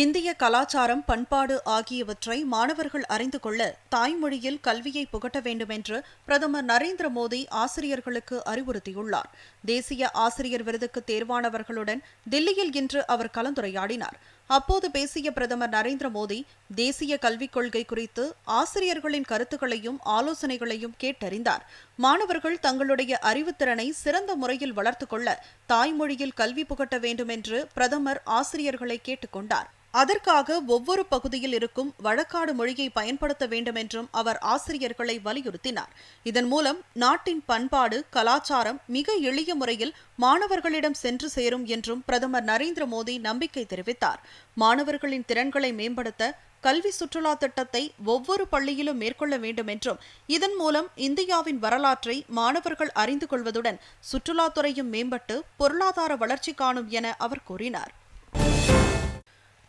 இந்திய கலாச்சாரம் பண்பாடு ஆகியவற்றை மாணவர்கள் அறிந்து கொள்ள தாய்மொழியில் கல்வியை புகட்ட வேண்டும் என்று பிரதமர் நரேந்திர மோடி ஆசிரியர்களுக்கு அறிவுறுத்தியுள்ளார். தேசிய ஆசிரியர் விருதுக்கு தேர்வானவர்களுடன் தில்லியில் இன்று அவர் கலந்துரையாடினார். அப்போது பேசிய பிரதமர் நரேந்திர மோடி தேசிய கல்விக் கொள்கை குறித்து ஆசிரியர்களின் கருத்துக்களையும் ஆலோசனைகளையும் கேட்டறிந்தார். மாணவர்கள் தங்களுடைய அறிவுத்திறனை சிறந்த முறையில் வளர்த்துக் கொள்ள தாய்மொழியில் கல்வி புகட்ட வேண்டும் என்று பிரதமர் ஆசிரியர்களை கேட்டுக் கொண்டார். அதற்காக ஒவ்வொரு பகுதியில் இருக்கும் வழக்காடு மொழியை பயன்படுத்த வேண்டும் என்றும் அவர் ஆசிரியர்களை வலியுறுத்தினார். இதன் மூலம் நாட்டின் பண்பாடு கலாச்சாரம் மிக எளிய முறையில் மாணவர்களிடம் சென்று சேரும் என்றும் பிரதமர் நரேந்திர மோடி நம்பிக்கை தெரிவித்தார். மாணவர்களின் திறன்களை மேம்படுத்த கல்வி சுற்றுலா திட்டத்தை ஒவ்வொரு பள்ளியிலும் மேற்கொள்ள வேண்டும் என்றும் இதன் மூலம் இந்தியாவின் வரலாற்றை மாணவர்கள் அறிந்து கொள்வதுடன் சுற்றுலாத்துறையும் மேம்பட்டு பொருளாதார வளர்ச்சி காணும் என அவர் கூறினார்.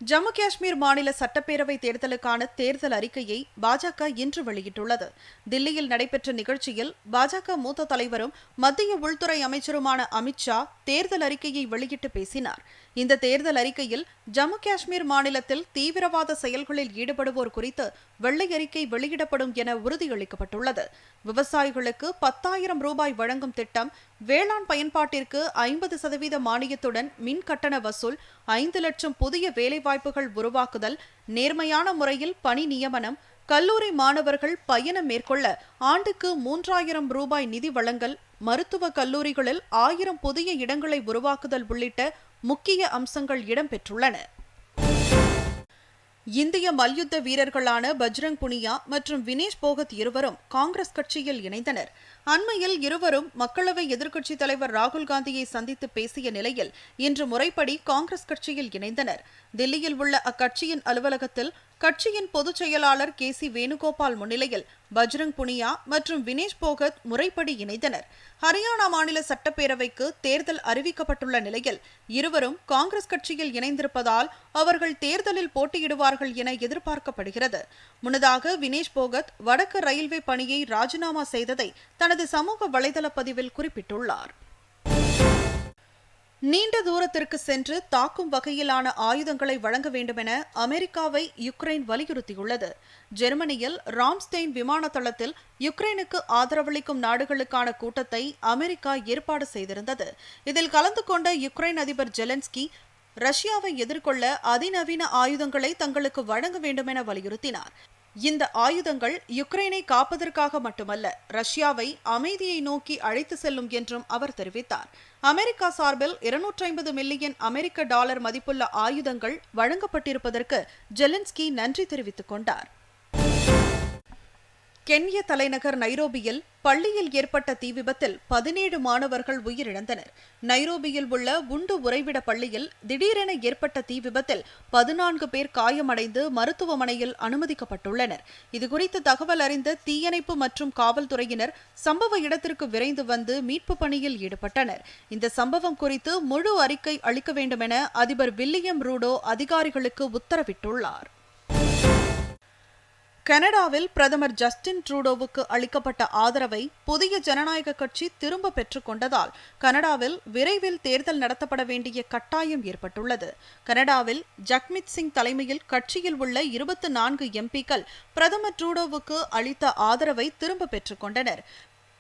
ஜம்மு காஷ்மீர் மாநில சட்டப்பேரவை தேர்தலுக்கான தேர்தல் அறிக்கையை பாஜக இன்று வெளியிட்டுள்ளது. தில்லியில் நடைபெற்ற நிகழ்ச்சியில் பாஜக மூத்த தலைவரும் மத்திய உள்துறை அமைச்சருமான அமித்ஷா தேர்தல் அறிக்கையை வெளியிட்டு பேசினார். இந்த தேர்தல் அறிக்கையில் ஜம்மு காஷ்மீர் மாநிலத்தில் தீவிரவாத செயல்களில் ஈடுபடுவோர் குறித்து வெள்ளை அறிக்கை வெளியிடப்படும் என உறுதியளிக்கப்பட்டுள்ளது. விவசாயிகளுக்கு பத்தாயிரம் ரூபாய் வழங்கும் திட்டம் வேளாண் பயன்பாட்டிற்கு ஐம்பது சதவீத மானியத்துடன் மின் கட்டண வசூல் ஐந்து லட்சம் புதிய வேலைவாய்ப்பு வேலைவாய்ப்புகள் உருவாக்குதல் நேர்மையான முறையில் பணி நியமனம் கல்லூரி மாணவர்கள் பயணம் மேற்கொள்ள ஆண்டுக்கு மூன்றாயிரம் ரூபாய் நிதி வழங்கல் மருத்துவ கல்லூரிகளில் ஆயிரம் புதிய இடங்களை உருவாக்குதல் உள்ளிட்ட முக்கிய அம்சங்கள் இடம்பெற்றுள்ளன. இந்திய மல்யுத்த வீரர்களான பஜ்ரங் புனியா மற்றும் வினேஷ் போகத் இருவரும் காங்கிரஸ் கட்சியில் இணைந்தனர். அண்மையில் இருவரும் மக்களவை எதிர்க்கட்சித் தலைவர் ராகுல் காந்தியை சந்தித்து பேசிய நிலையில் இன்று முறைப்படி காங்கிரஸ் கட்சியில் இணைந்தனர். தில்லியில் உள்ள அக்கட்சியின் அலுவலகத்தில் கட்சியின் பொதுச் செயலாளர் கே சி வேணுகோபால் முன்னிலையில் பஜ்ரங் புனியா மற்றும் வினேஷ் போகத் முறைப்படி இணைந்தனர். ஹரியானா மாநில சட்டப்பேரவைக்கு தேர்தல் அறிவிக்கப்பட்டுள்ள நிலையில் இருவரும் காங்கிரஸ் கட்சியில் இணைந்திருப்பதால் அவர்கள் தேர்தலில் போட்டியிடுவார்கள் என எதிர்பார்க்கப்படுகிறது. முன்னதாக வினேஷ் போகத் வடக்கு ரயில்வே பணியை ராஜினாமா செய்ததை தனது சமூக வலைதள பதிவில் குறிப்பிட்டுள்ளார். நீண்ட தூரத்திற்கு சென்று தாக்கும் வகையிலான ஆயுதங்களை வழங்க வேண்டுமென அமெரிக்காவை யுக்ரைன் வலியுறுத்தியுள்ளது. ஜெர்மனியில் ராம்ஸ்டெயின் விமான தளத்தில் யுக்ரைனுக்கு ஆதரவளிக்கும் நாடுகளுக்கான கூட்டத்தை அமெரிக்கா ஏற்பாடு செய்திருந்தது. இதில் கலந்து கொண்ட யுக்ரைன் அதிபர் ஜெலன்ஸ்கி ரஷ்யாவை எதிர்கொள்ள அதிநவீன ஆயுதங்களை தங்களுக்கு வழங்க வேண்டுமென வலியுறுத்தினார். இந்த ஆயுதங்கள் யுக்ரைனை காப்பதற்காக மட்டுமல்ல ரஷ்யாவை அமைதியை நோக்கி அழைத்து செல்லும் என்றும் அவர் தெரிவித்தார். அமெரிக்கா சார்பில் இருநூற்றி ஐம்பது மில்லியன் அமெரிக்க டாலர் மதிப்புள்ள ஆயுதங்கள் வழங்கப்பட்டிருப்பதற்கு ஜெலின்ஸ்கி நன்றி தெரிவித்துக் கொண்டார். கென்ய தலைநகர் நைரோபியில் பள்ளியில் ஏற்பட்ட தீ விபத்தில் பதினேழு மாணவர்கள் உயிரிழந்தனர். நைரோபியில் உள்ள உண்டு உறைவிட பள்ளியில் திடீரென ஏற்பட்ட தீ விபத்தில் பதினான்கு பேர் காயமடைந்து மருத்துவமனையில் அனுமதிக்கப்பட்டுள்ளனர். இதுகுறித்து தகவல் அறிந்த தீயணைப்பு மற்றும் காவல்துறையினர் சம்பவ இடத்திற்கு விரைந்து வந்து மீட்பு பணியில் ஈடுபட்டனர். இந்த சம்பவம் குறித்து முழு அறிக்கை அளிக்க வேண்டுமென அதிபர் வில்லியம் ரூடோ அதிகாரிகளுக்கு உத்தரவிட்டுள்ளார். கனடாவில் பிரதமர் ஜஸ்டின் ட்ரூடோவுக்கு அளிக்கப்பட்ட ஆதரவை புதிய ஜனநாயக கட்சி திரும்ப பெற்றுக்கொண்டதால் கனடாவில் விரைவில் தேர்தல் நடத்தப்பட வேண்டிய கட்டாயம் ஏற்பட்டுள்ளது. கனடாவில் ஜக்மித் சிங் தலைமையில் கட்சியில் உள்ள இருபத்தி நான்கு எம்பிக்கள் பிரதமர் ட்ரூடோவுக்கு அளித்த ஆதரவை திரும்ப பெற்றுக்கொண்டனர்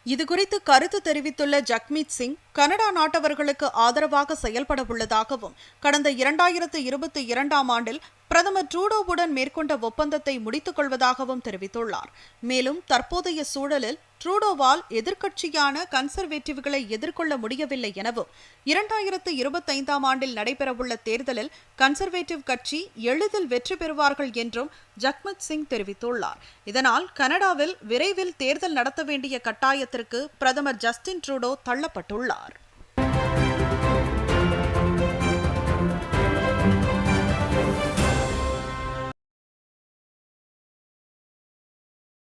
இதுகுறித்து கருத்து தெரிவித்துள்ள ஜக்மீத் சிங் கனடா நாட்டவர்களுக்கு ஆதரவாக செயல்பட உள்ளதாகவும் கடந்த இரண்டாயிரத்து இருபத்தி இரண்டாம் ஆண்டில் பிரதமர் ட்ரூடோவுடன் மேற்கொண்ட ஒப்பந்தத்தை முடித்துக் கொள்வதாகவும் தெரிவித்துள்ளார். மேலும் தற்போதைய சூழலில் ட்ரூடோவால் எதிர்க்கட்சியான கன்சர்வேட்டிவ்களை எதிர்கொள்ள முடியவில்லை எனவும் இரண்டாயிரத்து இருபத்தைந்தாம் ஆண்டில் நடைபெறவுள்ள தேர்தலில் கன்சர்வேட்டிவ் கட்சி எளிதில் வெற்றி பெறுவார்கள் என்றும் ஜக்மத் சிங் தெரிவித்துள்ளார். இதனால் கனடாவில் விரைவில் தேர்தல் நடத்த வேண்டிய கட்டாயத்திற்கு பிரதமர் ஜஸ்டின் ட்ரூடோ தள்ளப்பட்டுள்ளார்.